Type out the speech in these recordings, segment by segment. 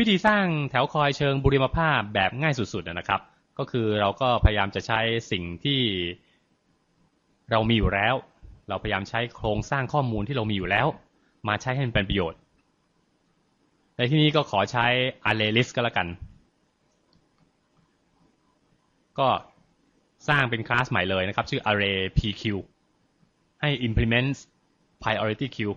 วิธีสร้างแถวคอยเชิงบุริมภาพแบบง่ายสุดๆนะครับ ก็คือเราก็พยายามจะใช้สิ่งที่เรามีอยู่แล้ว เราพยายามใช้โครงสร้างข้อมูลที่เรามีอยู่แล้ว มาใช้ให้มันเป็นประโยชน์ ในที่นี้ก็ขอใช้ array list ก็แล้วกัน ก็สร้างเป็นคลาสใหม่เลยนะครับ ชื่อ array pq ให้ implement priority queue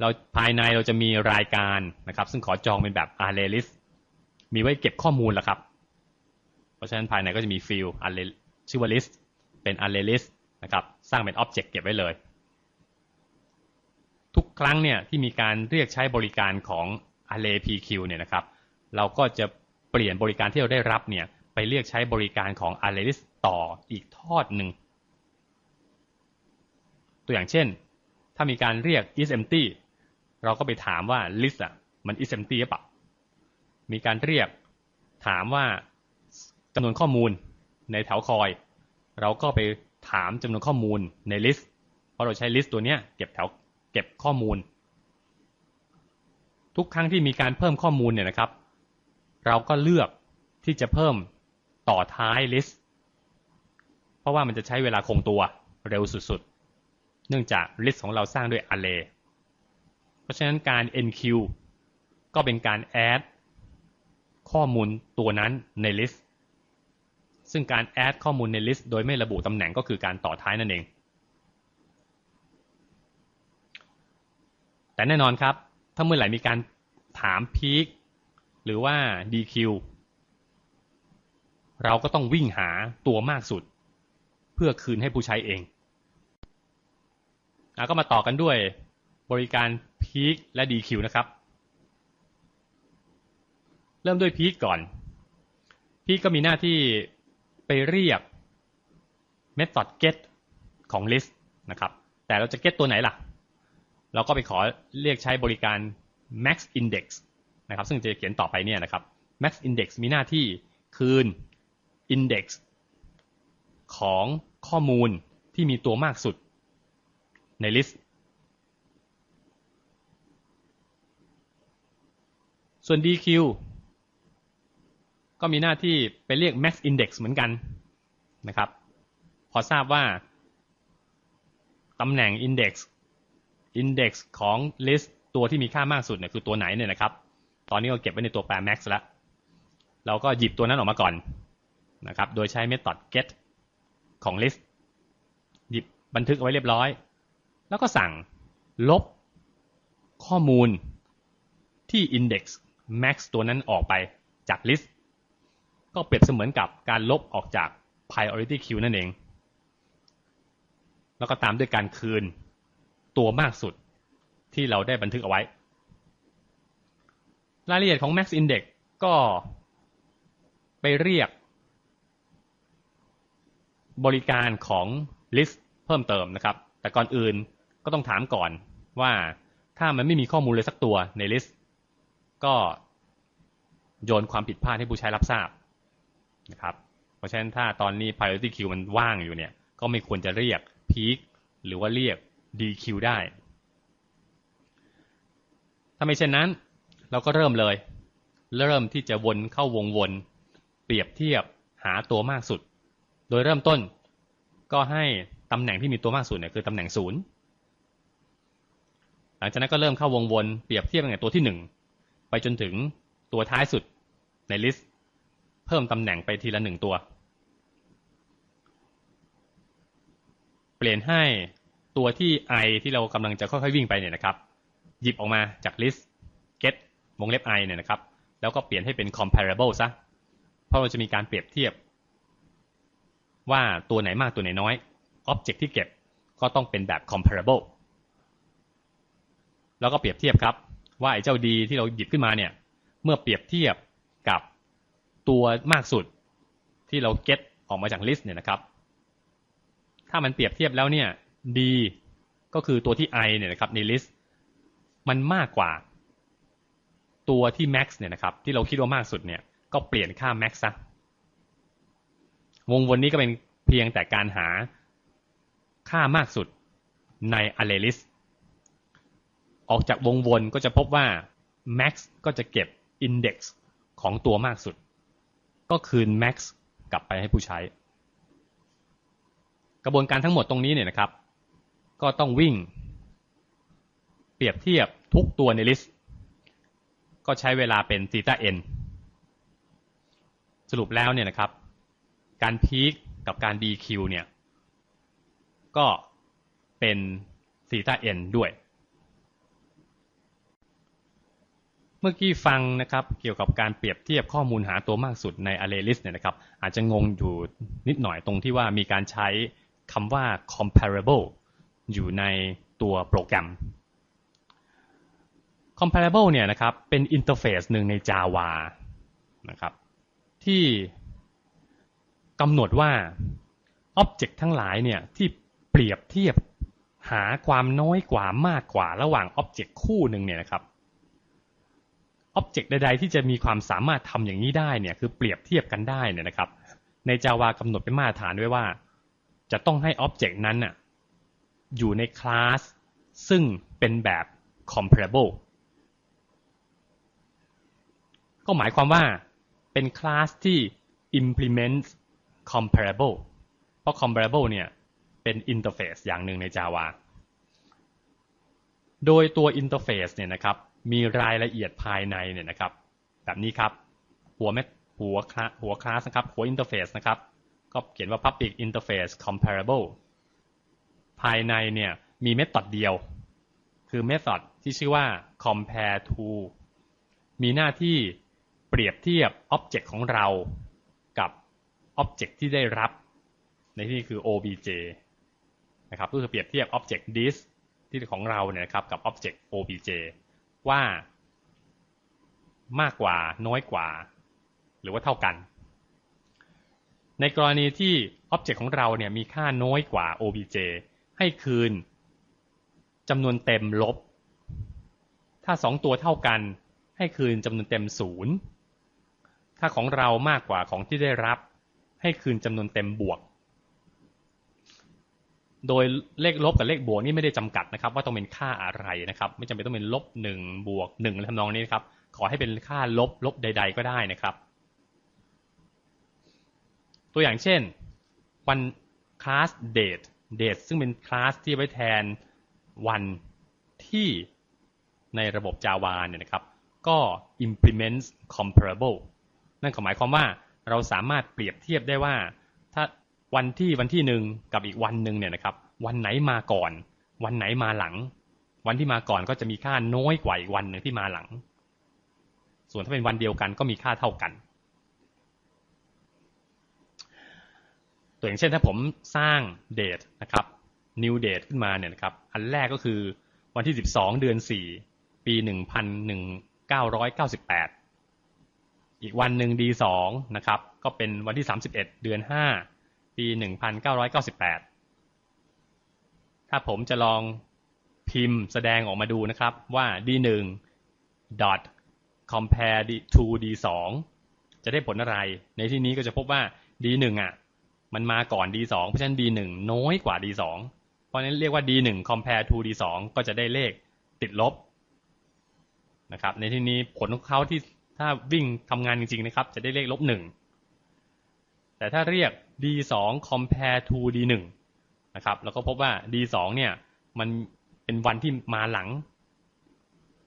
เราภายในเราจะมีรายการนะครับ ซึ่งขอจองเป็นแบบ array list มีไว้เก็บข้อมูลละครับ เพราะฉะนั้นภายในก็จะมี field array ชื่อว่า list เป็น array list นะครับ สร้างเป็น object เก็บไว้เลย ทุกครั้งเนี่ยที่มีการเรียกใช้บริการของ array pq เนี่ยนะครับ เราก็จะเปลี่ยนบริการที่เราได้รับเนี่ยไปเรียกใช้บริการของ array list ต่ออีกทอดหนึ่ง ตัวอย่างเช่น ถ้ามีการเรียก is empty เราก็ไปถามว่า list อะมัน is empty หรือเปล่ามีการเรียกถามว่าจำนวนข้อมูลในแถวคอย เราก็ไปถามจำนวนข้อมูลใน list เพราะเราใช้ list ตัวเนี้ยเก็บแถวเก็บข้อมูล ทุกครั้งที่มีการเพิ่มข้อมูลเนี่ยนะครับ เราก็เลือกที่จะเพิ่มต่อท้าย list เพราะว่ามันจะใช้เวลาคงตัวเร็วสุดๆ เนื่องจาก list ของเราสร้างด้วย array เพราะฉะนั้นการ enq ก็เป็นการ add ข้อมูลตัวนั้นใน list ซึ่งการ add ข้อมูลใน list โดยไม่ระบุตำแหน่งก็คือการต่อท้ายนั่นเอง แต่แน่นอนครับ ถ้าเมื่อไหร่มีการถาม peak หรือว่า dq เราก็ต้องวิ่งหาตัวมากสุด เพื่อคืนให้ผู้ใช้เองก็มาต่อกันด้วยบริการ Peak และ DQ นะครับ เริ่มด้วย Peak ก่อน Peak ก็มีหน้าที่ไปเรียก method get ของ list นะครับ แต่เราจะ get ตัวไหนล่ะ เราก็ไปขอเรียกใช้บริการ max index นะครับ ซึ่งจะเขียนต่อไปเนี่ยนะครับ max index มีหน้าที่คืน index ของข้อมูลที่มีตัวมากสุดใน list ส่วน DQ ก็มีหน้าที่ไปเรียก max index เหมือนกันนะครับ พอทราบว่าตำแหน่ง index index ของ list ตัวที่มีค่ามากสุดเนี่ยคือตัวไหนเนี่ยนะครับ ตอนนี้เราเก็บไว้ในตัวแปร max แล้วเราก็หยิบตัวนั้นออกมาก่อนนะครับ โดยใช้ method get ของ list หยิบบันทึกเอาไว้เรียบร้อย แล้วก็สั่งลบข้อมูลที่ index max ตัวนั้นออกไปจาก list ก็เปรียบเสมือนกับการลบออกจาก priority queue นั่นเอง แล้วก็ตามด้วยการคืนตัวมากสุดที่เราได้บันทึกเอาไว้ รายละเอียดของ max index ก็ไปเรียก บริการของ list เพิ่มเติมนะครับ แต่ก่อนอื่นก็ต้องถามก่อนว่าถ้ามันไม่มีข้อมูลเลยสักตัวใน list ก็โยนความผิดพลาดให้ผู้ใช้รับทราบนะครับ เพราะฉะนั้นถ้าตอนนี้ priority queue มันว่างอยู่เนี่ย ก็ไม่ควรจะเรียก peak หรือว่าเรียก DQ ได้ ถ้าไม่เช่นนั้น เราก็เริ่มเลย เริ่มที่จะวนเข้าวงวน เปรียบเทียบหาตัวมากสุด โดยเริ่มต้นก็ให้ตำแหน่งที่มีตัวมากสุดเนี่ยคือตำแหน่งศูนย์หลังจากนั้นก็เริ่มเข้าวงวนเปรียบเทียบตั้งแต่ตัวที่หนึ่ง ไปจนถึงตัวท้ายสุดในลิสต์ เพิ่มตำแหน่งไปทีละหนึ่งตัว เปลี่ยนให้ตัวที่ i ที่เรากำลังจะค่อยๆวิ่งไปเนี่ยนะครับ หยิบออกมาจากลิสต์ get วงเล็บ i เนี่ยนะครับ แล้วก็เปลี่ยนให้เป็น comparable ซะ เพราะเราจะมีการเปรียบเทียบ ว่าตัวไหนมากตัวไหนน้อย object ที่เก็บก็ต้องเป็นแบบ comparable แล้วก็เปรียบเทียบครับ ว่าไอ้เจ้าดีที่เราหยิบขึ้นมาเนี่ย เมื่อเปรียบเทียบกับตัวมากสุดที่เราเก็ตออกมาจากลิสต์เนี่ยนะครับ ถ้ามันเปรียบเทียบแล้วเนี่ยดีก็คือตัวที่ i เนี่ยนะครับในลิสต์มันมากกว่าตัวที่ max เนี่ยนะครับ ที่เราคิดว่ามากสุดเนี่ย ก็เปลี่ยนค่า max ซะวงวนนี้ก็เป็นเพียงแต่การหาค่ามากสุดใน array list ออกจากวงวนก็จะพบว่า max ก็จะเก็บ index ของตัวมากสุด ก็คืน max กลับไปให้ผู้ใช้ กระบวนการทั้งหมดตรงนี้เนี่ยนะครับ ก็ต้องวิ่ง เปรียบเทียบทุกตัวในลิสต์ ก็ใช้เวลาเป็น theta n สรุปแล้วเนี่ยนะครับ การพีคกับการ DQ เนี่ย ก็เป็น theta n ด้วย เมื่อกี้ฟังนะครับเกี่ยวกับการเปรียบเทียบข้อมูลหาตัวมากสุดใน array list เนี่ยนะครับ อาจจะงงอยู่นิดหน่อยตรงที่ว่ามีการใช้คำว่า comparable อยู่ในตัวโปรแกรม comparable เนี่ยนะครับเป็นอินเทอร์เฟซหนึ่งใน Java นะครับที่กำหนดว่า Object ทั้งหลายเนี่ยที่เปรียบเทียบหาความน้อยกว่ามากกว่าระหว่าง Object คู่หนึ่งเนี่ยนะครับ Object ใด ๆ ที่จะมีความสามารถทำอย่างนี้ได้เนี่ยคือเปรียบเทียบกันได้เนี่ยนะครับ ใน Java กำหนดเป็นมาตรฐานไว้ว่า จะต้องให้ Object นั้นน่ะอยู่ในคลาสซึ่งเป็นแบบ comparable ก็หมายความว่าเป็นคลาสที่ implement comparable เพราะ comparable เนี่ยเป็น interface อย่างหนึ่งใน Java โดยตัว interface เนี่ยนะครับ มีรายละเอียดภายในเนี่ยนะครับ แบบนี้ครับ หัวเม็ดหัวคลาหัวคลาสนะครับ หัว interface นะครับ ก็เขียนว่า public interface comparable ภายในเนี่ยมีเมธอดเดียว คือเมธอดที่ชื่อว่า compare to มีหน้าที่เปรียบเทียบ Object ของเรากับ Object ที่ได้รับ ในที่นี้คือ obj นะครับก็คือเปรียบเทียบ Object this ที่ของเราเนี่ยนะครับกับ Object obj ว่ามากกว่าน้อยกว่า หรือว่าเท่ากัน ในกรณีที่ Object ของเราเนี่ยมีค่าน้อยกว่า obj ให้คืนจำนวนเต็มลบ ถ้าสองตัวเท่ากัน ให้คืนจำนวนเต็มศูนย์ถ้าของเรามากกว่าของที่ได้รับ ให้คืนจำนวนเต็มบวก โดยเลขลบกับเลขบวกนี่ไม่ได้จำกัดนะครับ ว่าต้องเป็นค่าอะไรนะครับ ไม่จำเป็นต้องเป็นลบหนึ่งบวกหนึ่งอะทำนองนี้นะครับ ขอให้เป็นค่าลบลบใด ๆ ก็ได้นะครับ ตัวอย่างเช่นวันคลาส date date ซึ่งเป็นคลาสที่ไว้แทนวันที่ในระบบ Java เนี่ยนะครับ ก็ implements comparable นั่นหมายความว่าเราสามารถเปรียบเทียบได้ว่า ถ้า วันที่วันที่หนึ่งกับอีกวันหนึ่งเนี่ยนะครับ วันไหนมาก่อน วันไหนมาหลัง วันที่มาก่อนก็จะมีค่าน้อยกว่าอีกวันหนึ่งที่มาหลัง ส่วนถ้าเป็นวันเดียวกันก็มีค่าเท่ากัน ตัวอย่างเช่นถ้าผมสร้างเดทนะครับ new date ขึ้นมาเนี่ยนะครับ อันแรกก็คือวันที่ 12 เดือน 4 ปี 1998 อีกวันหนึ่ง D2 นะครับ ก็เป็นวันที่ 31 เดือน 5 ปี1998ถ้าผมจะลองพิมพ์แสดงออกมาดูนะครับว่า D1 dot compare to D2 จะได้ผลอะไร ในที่นี้ก็จะพบว่า D1 อะ มันมาก่อน D2 เพราะฉะนั้น D1 น้อยกว่า D2 เพราะฉะนั้นเรียกว่า D1 compare to D2 ก็จะได้เลขติดลบนะครับ ในที่นี้ผลของเขาที่ถ้าวิ่งทำงานจริงๆนะครับ จะได้เลขลบหนึ่ง แต่ถ้าเรียก d2 compare to d1 นะครับแล้วก็พบว่า d2 เนี่ยมันเป็นวันที่มาหลัง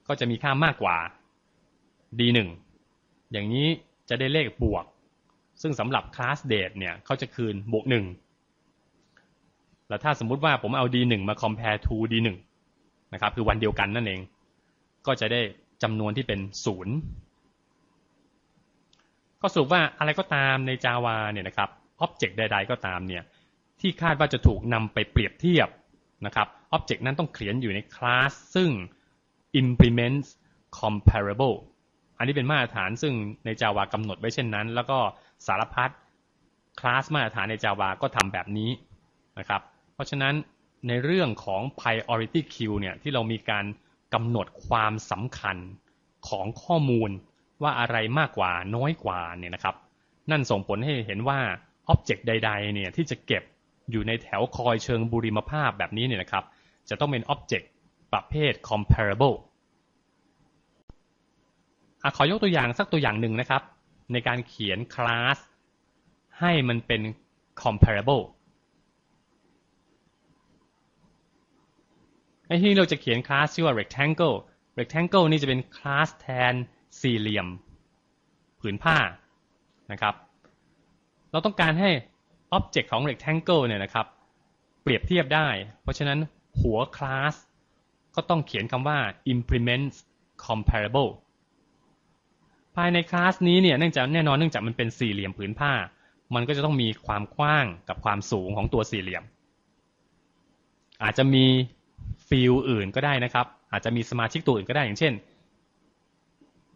ก็จะมีค่ามากกว่า d1 อย่างนี้จะได้เลขบวก ซึ่งสำหรับ class date เนี่ยเขาจะคืนบวกหนึ่งแล้วถ้าสมมุติว่าผมเอา d1 มา compare to d1 นะครับคือวันเดียวกันนั่นเอง ก็จะได้จำนวนที่เป็นศูนย์ ก็สรุปว่าอะไรก็ตามใน Java เนี่ยนะครับ Object ใด ๆ ก็ตามเนี่ยที่คาดว่าจะถูกนำไปเปรียบเทียบนะครับ Object นั้นต้องเขียนอยู่ในคลาสซึ่ง implements comparable อันนี้เป็นมาตรฐานซึ่งใน Java กำหนดไว้เช่นนั้น แล้วก็สารพัดคลาสมาตรฐานใน Java ก็ทำแบบนี้นะครับ เพราะฉะนั้นในเรื่องของ priority queue เนี่ยที่เรามีการกำหนดความสำคัญของข้อมูล ว่าอะไรมากกว่าน้อยกว่าเนี่ยนะครับ นั่นส่งผลให้เห็นว่าอ็อบเจกต์ใด ๆ เนี่ยที่จะเก็บอยู่ในแถวคอยเชิงบุริมภาพแบบนี้เนี่ยนะครับ จะต้องเป็นอ็อบเจกต์ประเภท comparable อขอยกตัวอย่างสักตัวอย่างหนึ่งนะครับ ในการเขียนคลาสให้มันเป็น comparable ไอ้ที่เราจะเขียนคลาสชื่อว่า rectangle rectangle นี่จะเป็นคลาสแทน สี่เหลี่ยม ผืนผ้านะครับ เราต้องการให้ object ของ rectangle เนี่ยนะครับ เปรียบเทียบได้ เพราะฉะนั้นหัวคลาสก็ต้องเขียนคำว่า implements comparable ภายในคลาสนี้เนี่ยเนื่องจากแน่นอนเนื่องจากมันเป็นสี่เหลี่ยมผืนผ้า มันก็จะต้องมีความกว้างกับความสูงของตัวสี่เหลี่ยม อาจจะมีฟิลอื่นก็ได้นะครับ อาจจะมีสมาชิกตัวอื่นก็ได้อย่างเช่น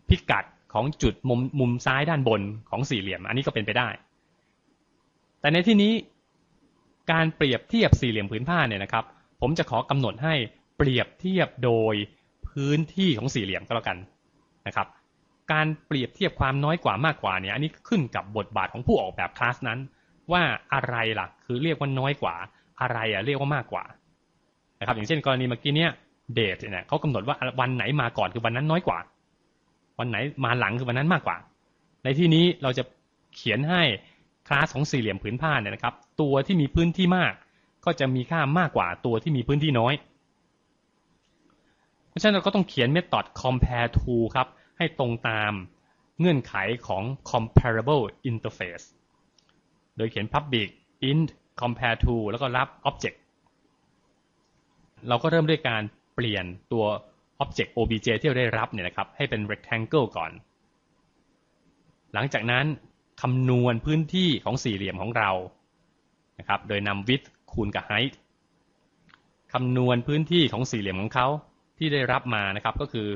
พิกัดของจุดมุมมุมซ้ายด้านบนของสี่เหลี่ยม อันนี้ก็เป็นไปได้ แต่ในที่นี้การเปรียบเทียบสี่เหลี่ยมผืนผ้าเนี่ยนะครับ ผมจะขอกำหนดให้เปรียบเทียบโดยพื้นที่ของสี่เหลี่ยมก็แล้วกันนะครับ การเปรียบเทียบความน้อยกว่ามากกว่าเนี่ยอันนี้ขึ้นกับบทบาทของผู้ออกแบบคลาสนั้น ว่าอะไรล่ะคือเรียกว่าน้อยกว่า อะไรอะเรียกว่ามากกว่านะครับอย่างเช่นกรณีเมื่อกี้เนี้ยเดทเนี่ยเขากำหนดว่าวันไหนมาก่อนคือวันนั้นน้อยกว่า วันไหนมาหลังคือวันนั้นมากกว่า ในที่นี้เราจะเขียนให้คลาสของสี่เหลี่ยมผืนผ้าเนี่ยนะครับ ตัวที่มีพื้นที่มาก ก็จะมีค่ามากกว่าตัวที่มีพื้นที่น้อย เพราะฉะนั้นเราก็ต้องเขียน method compare to ครับ ให้ตรงตามเงื่อนไขของ comparable interface โดยเขียน public int compare to แล้วก็รับ object เราก็เริ่มด้วยการเปลี่ยนตัว object obj ที่เราได้รับเนี่ยนะครับให้เป็น rectangle ก่อน หลังจากนั้นคำนวณพื้นที่ของสี่เหลี่ยมของเรานะครับโดยนำ width คูณกับ height คำนวณพื้นที่ของสี่เหลี่ยมของเขาที่ได้รับมานะครับก็คือ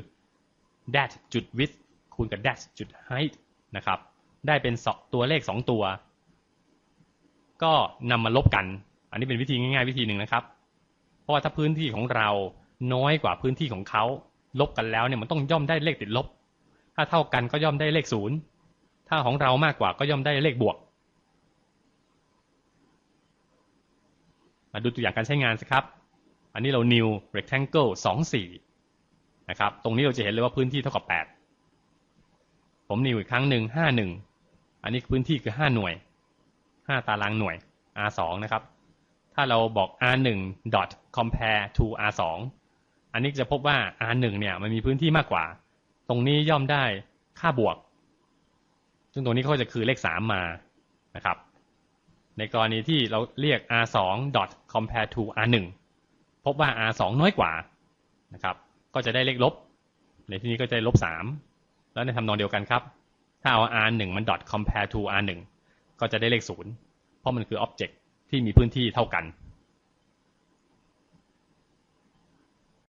dash จุด width คูณกับ dash จุด height นะครับได้เป็นสองตัวเลขสองตัว ก็นำมาลบกัน อันนี้เป็นวิธีง่ายๆ วิธีหนึ่งนะครับ เพราะว่าถ้าพื้นที่ของเรา น้อยกว่าพื้นที่ของเขา ลบกันแล้วเนี่ยมันต้องย่อมได้เลขติดลบ ถ้าเท่ากันก็ย่อมได้เลขศูนย์ถ้าของเรามากกว่าก็ย่อมได้เลขบวก มาดูตัวอย่างการใช้งานสิครับ อันนี้เรา new rectangle 24 นะครับ ตรงนี้เราจะเห็นเลยว่าพื้นที่เท่ากับ 8 ผม new อีกครั้งหนึ่ง51 อันนี้พื้นที่คือ 5 หน่วย 5 ตารางหน่วย R2 นะครับ ถ้าเราบอก R1 dot compare to R2 อันนี้จะพบว่า R1 เนี่ย มันมีพื้นที่มากกว่า ตรงนี้ย่อมได้ค่าบวก ซึ่งตรงนี้เขาจะคือเลข3มานะครับ ในกรณีที่เราเรียก R2 dot compare to R1 พบว่า R2 น้อยกว่านะครับ ก็จะได้เลขลบ ในที่นี้ก็จะได้ลบ3แล้วในทำนองเดียวกันครับ ถ้าเอา R1 มัน dot compare to R1 ก็จะได้เลข0เพราะมันคือ object ที่มีพื้นที่เท่ากัน